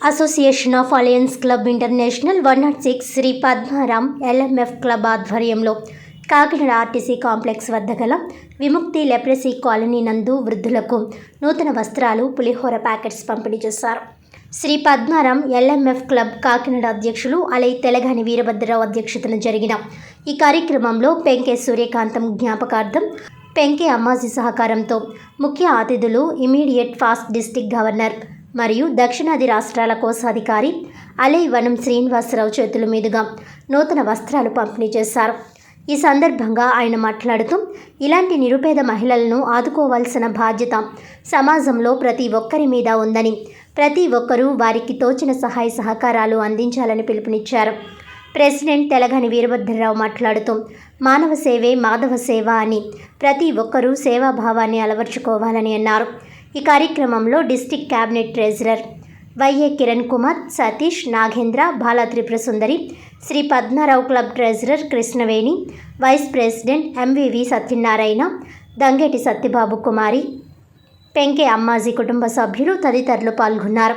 Association of alliance club international one not six Sri Padmaram LMF club ఆధ్వర్యంలో Kakinada RTC complex వద్ద గల విముక్తి leprosy colony నందు వృద్ధులకు నూతన వస్త్రాలు పులిహోర ప్యాకెట్స్ పంపిణీ చేశారు. శ్రీ పద్మారాం ఎల్ఎంఎఫ్ క్లబ్ కాకినాడ అధ్యక్షులు అలై తెలగాని వీరభద్రరావు అధ్యక్షతన జరిగిన ఈ కార్యక్రమంలో పెంకే సూర్యకాంతం జ్ఞాపకార్థం పెంకే అమ్మాజీ సహకారంతో ముఖ్య అతిథులు ఇమీడియట్ ఫాస్ట్ డిస్టిక్ గవర్నర్ మరియు దక్షిణాది రాష్ట్రాల కోశాధికారి అలై వనం శ్రీనివాసరావు చేతుల మీదుగా నూతన వస్త్రాలు పంపిణీ చేశారు. ఈ సందర్భంగా ఆయన మాట్లాడుతూ ఇలాంటి నిరుపేద మహిళలను ఆదుకోవాల్సిన బాధ్యత సమాజంలో ప్రతి ఒక్కరి మీద ఉందని ప్రతి ఒక్కరూ వారికి తోచిన సహాయ సహకారాలు అందించాలని పిలుపునిచ్చారు. ప్రెసిడెంట్ తెలగని వీరభద్రరావు మాట్లాడుతూ మానవ సేవే మాధవ సేవ అని ప్రతి ఒక్కరూ సేవాభావాన్ని అలవర్చుకోవాలని అన్నారు. ఈ కార్యక్రమంలో district cabinet treasurer YA Kiran Kumar Satish Nagendra Bala Sundari Shri Padmarao club treasurer Krishnaveni vice president MVV Satyanarayana Dangeti Satyababu Kumari Penke Ammaji కుటుంబ సభ్యులు తదితరులు పాల్గొన్నారు.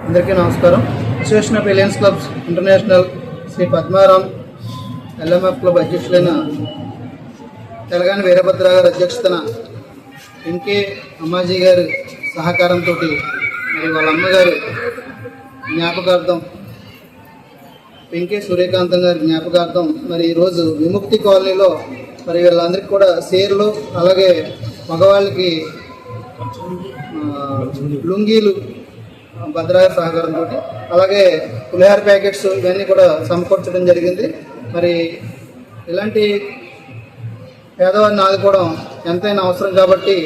అందరికీ నమస్కారం. Association of lions clubs international Shri Padmaram LMF club అధ్యక్షులైన Telangana Veerabhadra గారి అధ్యక్షతన MK Ammaji గారి సహకారంతో మరి వాళ్ళ అమ్మగారు జ్ఞాపకార్థం వెంకే సూర్యకాంతం గారి జ్ఞాపకార్థం మరి ఈరోజు విముక్తి కాలనీలో మరి వీళ్ళందరికీ కూడా చీరలు అలాగే మగవాళ్ళకి లుంగీలు భద్రాయ సహకారంతో అలాగే పులిహార ప్యాకెట్స్ ఇవన్నీ కూడా సమకూర్చడం జరిగింది. మరి ఇలాంటి పేదవారిని ఆదుకోవడం ఎంతైనా అవసరం కాబట్టి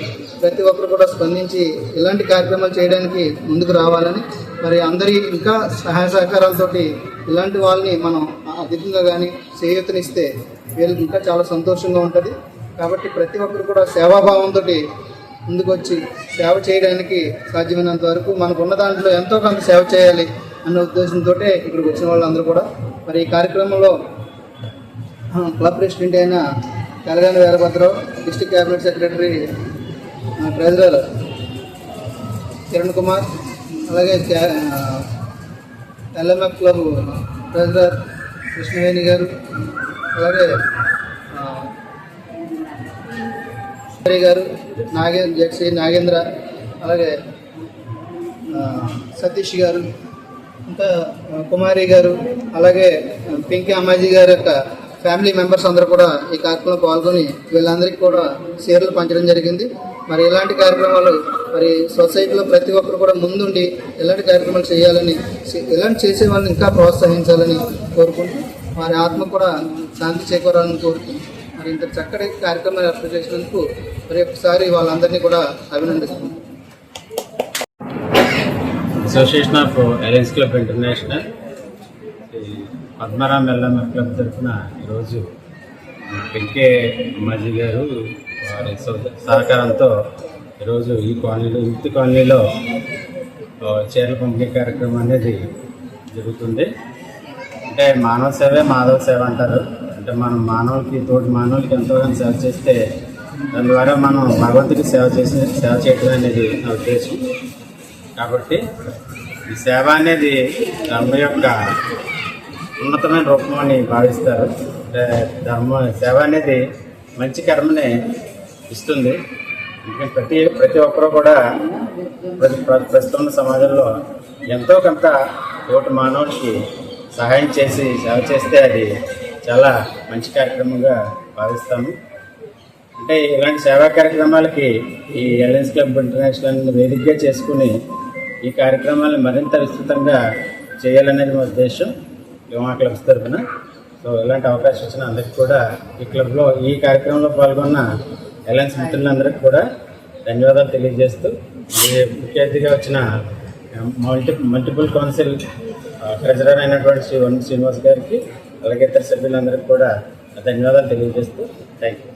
ప్రతి ఒక్కరు కూడా స్పందించి ఇలాంటి కార్యక్రమాలు చేయడానికి ముందుకు రావాలని మరి అందరి ఇంకా సహాయ సహకారాలతోటి ఇలాంటి వాళ్ళని మనం అధికంగా కానీ చేయూతనిస్తే వీళ్ళకి ఇంకా చాలా సంతోషంగా ఉంటుంది. కాబట్టి ప్రతి ఒక్కరు కూడా సేవాభావంతో ముందుకొచ్చి సేవ చేయడానికి సాధ్యమైనంత వరకు మనకున్న దాంట్లో ఎంతో కొంత సేవ చేయాలి అన్న ఉద్దేశంతో ఇక్కడికి వచ్చిన వాళ్ళందరూ కూడా. మరి ఈ కార్యక్రమంలో క్లబ్ ప్రెసిడెంట్ అయిన Telangana Veerabhadrarao district cabinet secretary ఆ, ట్రెజరర్ కిరణ్ కుమార్ అలాగే క్యా- ఎల్ఎంఎఫ్ క్లబ్ ట్రెజరర్ కృష్ణవేణి గారు అలాగే గారు నాగేంద్ర జెక్సీ నాగేంద్ర అలాగే సతీష్ గారు ఇంకా కుమారి గారు అలాగే పింకీ అమ్మాజీ గారి యొక్క ఫ్యామిలీ మెంబర్స్ అందరూ కూడా ఈ కార్యక్రమంలో పాల్గొని వీళ్ళందరికీ కూడా షేర్లు పంచడం జరిగింది. మరి ఇలాంటి కార్యక్రమాలు మరి సొసైటీలో ప్రతి ఒక్కరు కూడా ముందుండి ఇలాంటి కార్యక్రమాలు చేయాలని ఇలాంటి చేసే వాళ్ళని ఇంకా ప్రోత్సహించాలని కోరుకుంటూ వారి ఆత్మ కూడా శాంతి చేకూరాలని కోరుకుంటూ మరి ఇంత చక్కటి కార్యక్రమాలు ఏర్పాటు చేసినందుకు మరి ఒకసారి వాళ్ళందరినీ కూడా అభినందిస్తున్నాను association of alliance club international ఈ పద్మరాం ఎల్ఎంఎఫ్ క్లబ్ తరఫున ఈరోజు వెంకే అమ్మాజీ గారు వారి సహకారంతో ఈరోజు ఈ కాలనీలో యూత్ కాలనీలో చీరల పంపిణీ కార్యక్రమం అనేది జరుగుతుంది. అంటే మానవ సేవే మాధవ సేవ అంటారు. అంటే మనం మానవులకి తోటి మానవులకి ఎంతో సేవ చేస్తే దాని ద్వారా మనం భగవంతుడికి సేవ చేసి సేవ చేయడం అనేది నా ఉద్దేశం. కాబట్టి ఈ సేవ అనేది ధర్మ యొక్క ఉన్నతమైన రూపం అని భావిస్తారు. అంటే ధర్మ సేవ అనేది మంచి కర్మని ఇస్తుంది. ప్రతి ప్రతి ఒక్కరూ కూడా ప్రతి ప్ర- ప్రస్తుతం ఉన్న సమాజంలో ఎంతో కొంత తోటి మానవుడికి సహాయం చేసి సేవ చేస్తే అది చాలా మంచి కార్యక్రమంగా భావిస్తాము. అంటే ఇలాంటి సేవా కార్యక్రమాలకి ఈ ఎల్ఎన్స్ క్లబ్ ఇంటర్నేషనల్ వేదికగా చేసుకుని ఈ కార్యక్రమాలను మరింత విస్తృతంగా చేయాలనేది మా ఉద్దేశం. యువమా క్లబ్స్ తరఫున. సో ఇలాంటి అవకాశం ఇచ్చిన అందరికీ కూడా ఈ క్లబ్లో ఈ కార్యక్రమంలో పాల్గొన్న ఎల్ఎన్స్ మిత్రులందరికీ కూడా ధన్యవాదాలు తెలియజేస్తూ ఈ ముఖ్య అతిథిగా వచ్చిన మల్టి మల్టిపుల్ కౌన్సిల్ ట్రెజరర్ అయినటువంటి శ్రీ వన్ శ్రీనివాస్ గారికి అలాగే ఇతర సభ్యులందరికీ కూడా ధన్యవాదాలు తెలియజేస్తూ థ్యాంక్ యూ